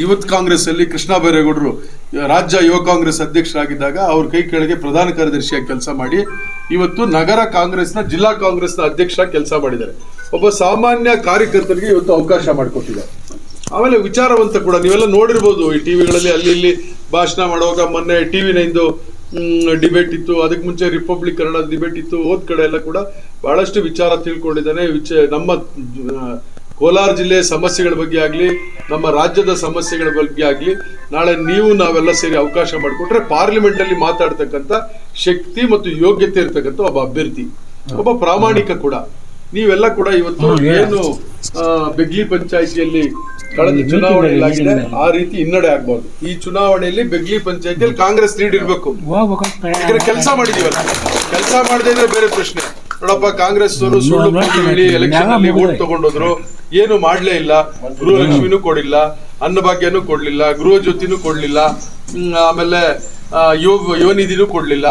Youth Congress ಅಲ್ಲಿ ಕೃಷ್ಣ ಬೈರೇಗೌಡರು, ರಾಜ್ಯ ಯುವ ಕಾಂಗ್ರೆಸ್ ಅಧ್ಯಕ್ಷರಾಗಿದ್ದಾಗ ಅವ್ರ ಕೈ ಕೆಳಗೆ ಪ್ರಧಾನ ಕಾರ್ಯದರ್ಶಿಯಾಗಿ ಕೆಲಸ ಮಾಡಿ ಇವತ್ತು ನಗರ ಕಾಂಗ್ರೆಸ್ನ ಜಿಲ್ಲಾ ಕಾಂಗ್ರೆಸ್ನ ಅಧ್ಯಕ್ಷ ಕೆಲಸ ಮಾಡಿದ್ದಾರೆ. ಒಬ್ಬ ಸಾಮಾನ್ಯ ಕಾರ್ಯಕರ್ತರಿಗೆ ಇವತ್ತು ಅವಕಾಶ ಮಾಡಿಕೊಟ್ಟಿದ್ದಾರೆ. ಆಮೇಲೆ ವಿಚಾರವಂತ ಕೂಡ, ನೀವೆಲ್ಲ ನೋಡಿರ್ಬೋದು, ಈ ಟಿವಿಗಳಲ್ಲಿ ಅಲ್ಲಿ ಇಲ್ಲಿ ಭಾಷಣ ಮಾಡುವಾಗ ಮೊನ್ನೆ ಟಿವಿ ಇಂದು ಡಿಬೇಟ್ ಇತ್ತು, ಅದಕ್ಕೆ ಮುಂಚೆ ರಿಪಬ್ಲಿಕ್ ಕನ್ನಡ ಡಿಬೇಟ್ ಇತ್ತು, ಹೋದ್ ಕಡೆ ಎಲ್ಲ ಕೂಡ ಬಹಳಷ್ಟು ವಿಚಾರ ತಿಳ್ಕೊಂಡಿದ್ದಾನೆ. ವಿಚ ನಮ್ಮ ಕೋಲಾರ ಜಿಲ್ಲೆಯ ಸಮಸ್ಯೆಗಳ ಬಗ್ಗೆ ಆಗಲಿ ನಮ್ಮ ರಾಜ್ಯದ ಸಮಸ್ಯೆಗಳ ಬಗ್ಗೆ ಆಗಲಿ ನಾಳೆ ನೀವು ನಾವೆಲ್ಲ ಸೇರಿ ಅವಕಾಶ ಮಾಡಿಕೊಟ್ರೆ ಪಾರ್ಲಿಮೆಂಟ್ ಅಲ್ಲಿ ಮಾತಾಡ್ತಕ್ಕಂಥ ಶಕ್ತಿ ಮತ್ತು ಯೋಗ್ಯತೆ ಇರ್ತಕ್ಕಂಥ ಒಬ್ಬ ಅಭ್ಯರ್ಥಿ ಒಬ್ಬ ಪ್ರಾಮಾಣಿಕ ಕೂಡ. ನೀವೆಲ್ಲ ಕೂಡ ಇವತ್ತು ಏನು ಬೆಗ್ಲಿ ಪಂಚಾಯಿತಿಯಲ್ಲಿ ಕಳೆದ ಚುನಾವಣೆಯಲ್ಲಿ ಆಗಿದೆ ಆ ರೀತಿ ಹಿನ್ನಡೆ ಆಗ್ಬಾರ್ದು ಈ ಚುನಾವಣೆಯಲ್ಲಿ ಬೆಗ್ಲಿ ಪಂಚಾಯಿತಿಯಲ್ಲಿ ಕಾಂಗ್ರೆಸ್ ಲೀಡ್ ಇರಬೇಕು. ಯಾಕಂದ್ರೆ ಕೆಲಸ ಮಾಡಿದೀವಲ್ಲ ಕೆಲಸ ಮಾಡದೇ ಇದ್ರೆ ಬೇರೆ ಪ್ರಶ್ನೆ. ನೋಡಪ್ಪ ಕಾಂಗ್ರೆಸ್ ಅವರು ಸುಳ್ಳು ಎಲೆಕ್ಷನ್ ಅಲ್ಲಿ ವೋಟ್ ತಗೊಂಡೋದ್ರು. ಏನು ಮಾಡ್ಲೇ ಇಲ್ಲ. ಗೃಹಲಕ್ಷ್ಮಿನೂ ಕೊಡಿಲ್ಲ ಅನ್ನಭಾಗ್ಯನೂ ಕೊಡ್ಲಿಲ್ಲ, ಗೃಹ ಜ್ಯೋತಿನೂ ಕೊಡ್ಲಿಲ್ಲ ಆಮೇಲೆ ಯೋಗ ಯುವ, ಯುವನಿಧಿನೂ ಕೊಡ್ಲಿಲ್ಲ.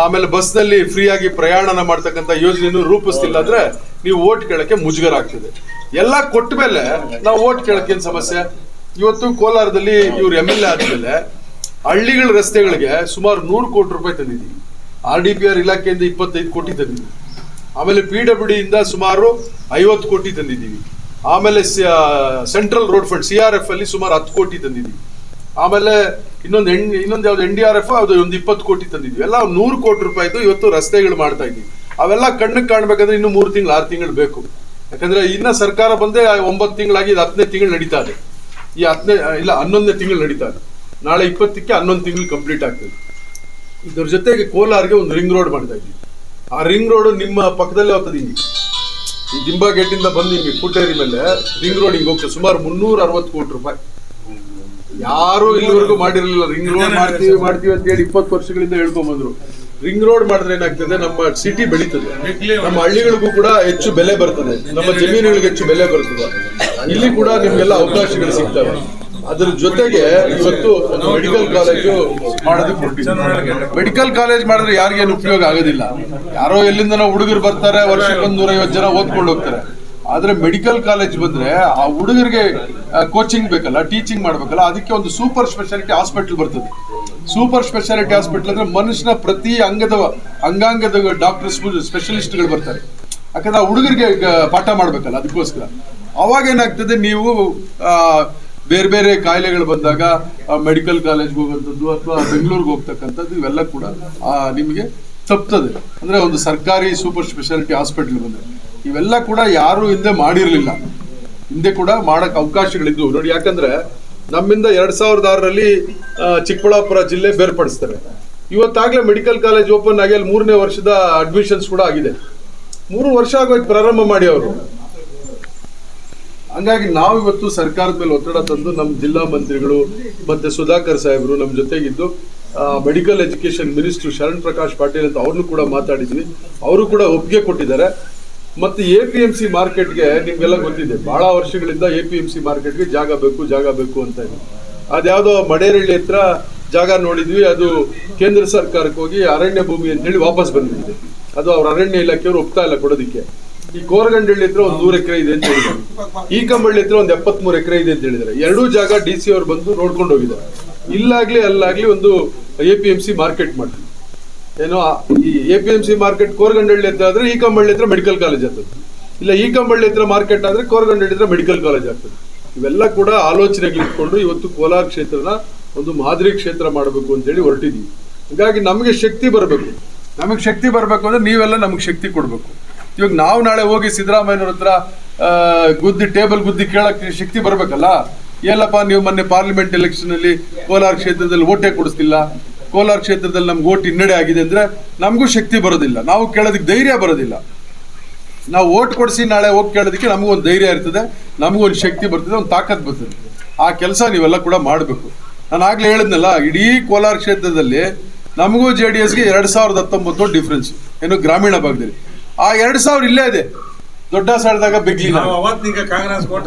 ಆಮೇಲೆ ಬಸ್ನಲ್ಲಿ ಫ್ರೀ ಆಗಿ ಪ್ರಯಾಣನ ಮಾಡ್ತಕ್ಕಂಥ ಯೋಜನೆಯನ್ನು ರೂಪಿಸ್ತಿಲ್ಲ ಅಂದ್ರೆ ನೀವು ಓಟ್ ಕೇಳಕ್ಕೆ ಮುಜುಗರ ಆಗ್ತದೆ ಎಲ್ಲ ಕೊಟ್ಟ ಮೇಲೆ ನಾವು ಓಟ್ ಕೇಳಕ್ಕೆ ಏನ್ ಸಮಸ್ಯೆ? ಇವತ್ತು ಕೋಲಾರದಲ್ಲಿ ಇವ್ರು ಎಂ ಎಲ್ ಎ ಆದ್ಮೇಲೆ ಹಳ್ಳಿಗಳ ರಸ್ತೆಗಳಿಗೆ ಸುಮಾರು ನೂರು ಕೋಟಿ ರೂಪಾಯಿ ತಂದಿದ್ದೀವಿ. ಆರ್ ಡಿ ಪಿ ಆರ್ ಇಲಾಖೆಯಿಂದ ಇಪ್ಪತ್ತೈದು ಕೋಟಿ ತಂದಿದ್ದೀವಿ. ಆಮೇಲೆ ಪಿ ಡಬ್ಲ್ಯೂ ಡಿ ಇಂದ ಸುಮಾರು ಐವತ್ತು ಕೋಟಿ ತಂದಿದ್ದೀವಿ. ಆಮೇಲೆ central road fund C R F ಅಲ್ಲಿ ಸುಮಾರು ಹತ್ತು ಕೋಟಿ ತಂದಿದ್ದೀವಿ. ಆಮೇಲೆ ಇನ್ನೊಂದು ಎನ್, ಇನ್ನೊಂದು ಯಾವ್ದು ಎನ್ ಡಿ ಆರ್ ಎಫ್ ಅದು ಒಂದು ಇಪ್ಪತ್ತು ಕೋಟಿ ತಂದಿದ್ವಿ ಎಲ್ಲ ನೂರು ಕೋಟಿ ರೂಪಾಯಿದು ಇವತ್ತು ರಸ್ತೆಗಳು ಮಾಡ್ತಾ ಇದ್ದೀವಿ. ಅವೆಲ್ಲ ಕಣ್ಣಿಗೆ ಕಾಣ್ಬೇಕಂದ್ರೆ ಇನ್ನು ಮೂರು ತಿಂಗಳು, ಆರು ತಿಂಗಳು ಬೇಕು. ಯಾಕಂದ್ರೆ ಇನ್ನ ಸರ್ಕಾರ ಬಂದೇ ಒಂಬತ್ತು ತಿಂಗಳಾಗಿ ಇದು ಹತ್ತನೇ ತಿಂಗಳು ನಡೀತಾ ಇದೆ. ಈ ಹತ್ತನೇ ಇಲ್ಲ, ಹನ್ನೊಂದನೇ ತಿಂಗಳು ನಡೀತಾ ಇದೆ. ನಾಳೆ ಇಪ್ಪತ್ತಕ್ಕೆ ಹನ್ನೊಂದು ತಿಂಗಳು ಕಂಪ್ಲೀಟ್ ಆಗ್ತದೆ. ಇದ್ರ ಜೊತೆಗೆ ಕೋಲಾರ್ಗೆ ಒಂದು ರಿಂಗ್ ರೋಡ್ ಮಾಡ್ತಾ ಇದ್ದೀವಿ. ಆ ರಿಂಗ್ ರೋಡ್ ನಿಮ್ಮ ಪಕ್ಕದಲ್ಲೇ ಹೋಗ್ತದೆ ಹಿಂಗೆ ಈ ದಿಂಬಾ ಗೇಟಿಂದ ಬಂದು ನಿಮಗೆ ಫುಟೇರಿ ಮೇಲೆ ರಿಂಗ್ ರೋಡ್ ಹಿಂಗೆ ಹೋಗ್ತದೆ. ಸುಮಾರು ಮುನ್ನೂರ ಅರವತ್ತು ಕೋಟಿ ರೂಪಾಯಿ. ಯಾರು ಇಲ್ಲಿವರೆಗೂ ಮಾಡಿರಲಿಲ್ಲ. ರಿಂಗ್ ರೋಡ್ ಮಾಡ್ತೀವಿ ಮಾಡ್ತೀವಿ ಅಂತ ಹೇಳಿ ಇಪ್ಪತ್ತು ವರ್ಷಗಳಿಂದ ಹೇಳ್ಕೊಂಡ್ ಬಂದ್ರು ರಿಂಗ್ ರೋಡ್ ಮಾಡಿದ್ರೆ ಏನಾಗ್ತದೆ? ನಮ್ಮ ಸಿಟಿ ಬೆಳೀತದೆ. ನಮ್ಮ ಹಳ್ಳಿಗಳಿಗೂ ಕೂಡ ಹೆಚ್ಚು ಬೆಲೆ ಬರ್ತದೆ. ನಮ್ಮ ಜಮೀನುಗಳಿಗೆ ಹೆಚ್ಚು ಬೆಲೆ ಬರ್ತದೆ. ಇಲ್ಲಿ ಕೂಡ ನಿಮ್ಗೆಲ್ಲ ಅವಕಾಶಗಳು ಸಿಗ್ತವೆ. ಅದ್ರ ಜೊತೆಗೆ ಇವತ್ತು ಮೆಡಿಕಲ್ ಕಾಲೇಜು ಮಾಡೋದಕ್ಕೆ ಮೆಡಿಕಲ್ ಕಾಲೇಜ್ ಮಾಡಿದ್ರೆ ಯಾರಿಗೇನು ಉಪಯೋಗ ಆಗೋದಿಲ್ಲ. ಯಾರೋ ಎಲ್ಲಿಂದ ಹುಡುಗರು ಬರ್ತಾರೆ, ವರ್ಷಕ್ಕೊಂದು ನೂರೈವತ್ತು ಜನ ಓದ್ಕೊಂಡು ಹೋಗ್ತಾರೆ. ಆದ್ರೆ ಮೆಡಿಕಲ್ ಕಾಲೇಜ್ ಬಂದ್ರೆ ಆ ಹುಡುಗರಿಗೆ ಕೋಚಿಂಗ್ ಬೇಕಲ್ಲ ಟೀಚಿಂಗ್ ಮಾಡ್ಬೇಕಲ್ಲ, ಅದಕ್ಕೆ ಒಂದು ಸೂಪರ್ ಸ್ಪೆಷಾಲಿಟಿ ಹಾಸ್ಪಿಟಲ್ ಬರ್ತದೆ. ಸೂಪರ್ ಸ್ಪೆಷಾಲಿಟಿ ಹಾಸ್ಪಿಟಲ್ ಅಂದ್ರೆ ಮನುಷ್ಯನ ಪ್ರತಿ ಅಂಗದ, ಅಂಗಾಂಗದ ಡಾಕ್ಟರ್ಸ್ ಸ್ಪೆಷಲಿಸ್ಟ್ಗಳು ಬರ್ತಾರೆ. ಯಾಕಂದ್ರೆ ಆ ಹುಡುಗರಿಗೆ ಪಾಠ ಮಾಡ್ಬೇಕಲ್ಲ, ಅದಕ್ಕೋಸ್ಕರ. ಅವಾಗ ಏನಾಗ್ತದೆ, ನೀವು ಬೇರೆ ಬೇರೆ ಕಾಯಿಲೆಗಳು ಬಂದಾಗ ಮೆಡಿಕಲ್ ಕಾಲೇಜ್ಗೆ ಹೋಗುವಂಥದ್ದು ಅಥವಾ ಬೆಂಗಳೂರಿಗೆ ಹೋಗ್ತಕ್ಕಂಥದ್ದು ಇವೆಲ್ಲ ಕೂಡ ನಿಮಗೆ ತಪ್ತದೆ. ಅಂದ್ರೆ ಒಂದು ಸರ್ಕಾರಿ ಸೂಪರ್ ಸ್ಪೆಷಾಲಿಟಿ ಹಾಸ್ಪಿಟ್ಲ್ ಬಂದ್ರೆ. ಇವೆಲ್ಲ ಕೂಡ ಯಾರು ಹಿಂದೆ ಮಾಡಿರಲಿಲ್ಲ. ಹಿಂದೆ ಕೂಡ ಮಾಡಕ್ ಅವಕಾಶಗಳಿದ್ವು ನೋಡಿ, ಯಾಕಂದ್ರೆ ನಮ್ಮಿಂದ ಎರಡು ಸಾವಿರದ ಆರರಲ್ಲಿ ಚಿಕ್ಕಬಳ್ಳಾಪುರ ಜಿಲ್ಲೆ ಬೇರ್ಪಡಿಸ್ತಾರೆ ಇವತ್ತಾಗ್ಲೇ ಮೆಡಿಕಲ್ ಕಾಲೇಜ್ ಓಪನ್ ಆಗಿ ಅಲ್ಲಿ ಮೂರನೇ ವರ್ಷದ ಅಡ್ಮಿಷನ್ಸ್ ಕೂಡ ಆಗಿದೆ. ಮೂರು ವರ್ಷ ಆಗೋಯ್ತು ಪ್ರಾರಂಭ ಮಾಡಿ ಅವರು. ಹಂಗಾಗಿ ನಾವು ಇವತ್ತು ಸರ್ಕಾರದ ಮೇಲೆ ಒತ್ತಡ ತಂದು ನಮ್ಮ ಜಿಲ್ಲಾ ಮಂತ್ರಿಗಳು ಮತ್ತೆ ಸುಧಾಕರ್ ಸಾಹೇಬರು ನಮ್ಮ ಜೊತೆಗಿದ್ದು medical education minister Sharan Prakash Patil ಅಂತ ಅವ್ರನ್ನು ಕೂಡ ಮಾತಾಡಿದ್ವಿ. ಅವರು ಕೂಡ ಒಪ್ಪಿಗೆ ಕೊಟ್ಟಿದ್ದಾರೆ. ಮತ್ತೆ ಎ ಪಿ ಎಂ ಸಿ ಮಾರ್ಕೆಟ್ಗೆ ನಿಮಗೆಲ್ಲ ಗೊತ್ತಿದೆ, ಬಹಳ ವರ್ಷಗಳಿಂದ ಎ ಪಿ ಎಂ ಸಿ ಮಾರ್ಕೆಟ್ಗೆ ಜಾಗ ಬೇಕು ಜಾಗ ಬೇಕು ಅಂತ ಇದೆ. ಅದ್ಯಾವುದೋ ಮಡೇರಳ್ಳಿ ಹತ್ರ ಜಾಗ ನೋಡಿದ್ವಿ, ಅದು ಕೇಂದ್ರ ಸರ್ಕಾರಕ್ಕೆ ಹೋಗಿ ಅರಣ್ಯ ಭೂಮಿ ಅಂತ ಹೇಳಿ ವಾಪಸ್ ಬಂದಿದೆ. ಅದು ಅವ್ರ ಅರಣ್ಯ ಇಲಾಖೆಯವರು ಒಪ್ತಾ ಇಲ್ಲ ಕೊಡೋದಕ್ಕೆ. ಈ ಕೋರಗಂಡಳ್ಳಿ ಹತ್ರ ಒಂದು ನೂರು ಎಕರೆ ಇದೆ ಅಂತ ಹೇಳಿದ್ರು ಈ ಕಂಬಳ್ಳಿ ಹತ್ರ ಒಂದು ಎಪ್ಪತ್ಮೂರು ಎಕರೆ ಇದೆ ಅಂತ ಹೇಳಿದ್ದಾರೆ. ಎರಡೂ ಜಾಗ ಡಿ ಸಿ ಅವ್ರು ಬಂದು ನೋಡ್ಕೊಂಡು ಹೋಗಿದ್ದಾರೆ. ಇಲ್ಲಾಗ್ಲಿ ಅಲ್ಲಾಗ್ಲಿ ಒಂದು A P M C market ಮಾಡಿ ಏನೋ ಈ A P M C market Koragandahalli ಹತ್ರ ಆದ್ರೆ ಈ ಕಂಬಳ್ಳಿ ಹತ್ರ ಮೆಡಿಕಲ್ ಕಾಲೇಜ್ ಆಗ್ತದೆ. ಇಲ್ಲ ಈ ಕಂಬಳ್ಳಿ ಹತ್ರ ಮಾರ್ಕೆಟ್ ಆದ್ರೆ ಕೋರಗಂಡಳ್ಳಿ ಹತ್ರ ಮೆಡಿಕಲ್ ಕಾಲೇಜ್ ಆಗ್ತದೆ. ಇವೆಲ್ಲ ಕೂಡ ಆಲೋಚನೆಗಳಿಟ್ಕೊಂಡು ಇವತ್ತು ಕೋಲಾರ ಕ್ಷೇತ್ರನ ಒಂದು ಮಾದರಿ ಕ್ಷೇತ್ರ ಮಾಡಬೇಕು ಅಂತ ಹೇಳಿ ಹಾಗಾಗಿ ಹೀಗಾಗಿ ನಮಗೆ ಶಕ್ತಿ ಬರಬೇಕು. ನಮಗೆ ಶಕ್ತಿ ಬರಬೇಕು ಅಂದ್ರೆ ನೀವೆಲ್ಲ ನಮಗೆ ಶಕ್ತಿ ಕೊಡಬೇಕು. ಇವಾಗ ನಾವು ನಾಳೆ ಹೋಗಿ ಸಿದ್ದರಾಮಯ್ಯನವ್ರ ಹತ್ರ ಗುದ್ದಿ, ಟೇಬಲ್ ಗುದ್ದಿ ಕೇಳಕ್ಕೆ ಶಕ್ತಿ ಬರಬೇಕಲ್ಲ? ಏನಪ್ಪ ನೀವು ಮೊನ್ನೆ ಪಾರ್ಲಿಮೆಂಟ್ ಎಲೆಕ್ಷನ್ ಅಲ್ಲಿ ಕೋಲಾರ ಕ್ಷೇತ್ರದಲ್ಲಿ ಓಟೇ ಕೊಡಿಸ್ತಿಲ್ಲ. ಕೋಲಾರ ಕ್ಷೇತ್ರದಲ್ಲಿ ನಮ್ಗೆ ಓಟ್ ಹಿನ್ನಡೆ ಆಗಿದೆ ಅಂದ್ರೆ ನಮಗೂ ಶಕ್ತಿ ಬರೋದಿಲ್ಲ. ನಾವು ಕೇಳೋದಕ್ಕೆ ಧೈರ್ಯ ಬರೋದಿಲ್ಲ. ನಾವು ಓಟ್ ಕೊಡಿಸಿ ನಾಳೆ ಹೋಗಿ ಕೇಳೋದಕ್ಕೆ ನಮಗೂ ಒಂದು ಧೈರ್ಯ ಇರ್ತದೆ, ನಮಗೂ ಒಂದು ಶಕ್ತಿ ಬರ್ತದೆ, ಒಂದು ತಾಕತ್ ಬರ್ತದೆ. ಆ ಕೆಲಸ ನೀವೆಲ್ಲ ಕೂಡ ಮಾಡಬೇಕು. ನಾನು ಆಗ್ಲೇ ಹೇಳಿದ್ನಲ್ಲ, ಇಡೀ ಕೋಲಾರ ಕ್ಷೇತ್ರದಲ್ಲಿ ನಮಗೂ ಜೆ ಡಿ ಎಸ್ಗೆ ಎರಡು ಸಾವಿರದ ಹತ್ತೊಂಬತ್ತು ಡಿಫ್ರೆನ್ಸ್ ಏನು ಗ್ರಾಮೀಣ ಭಾಗದಲ್ಲಿ. ಆ ಎರಡು ಸಾವಿರ ಇಲ್ಲೇ ಇದೆ. ದೊಡ್ಡ ಸಾಲದಾಗ ಬಿಗ್ಲಿ ನಾವು ಅವತ್ತು ನಿಂಗೆ ಕಾಂಗ್ರೆಸ್ ಕೋಟ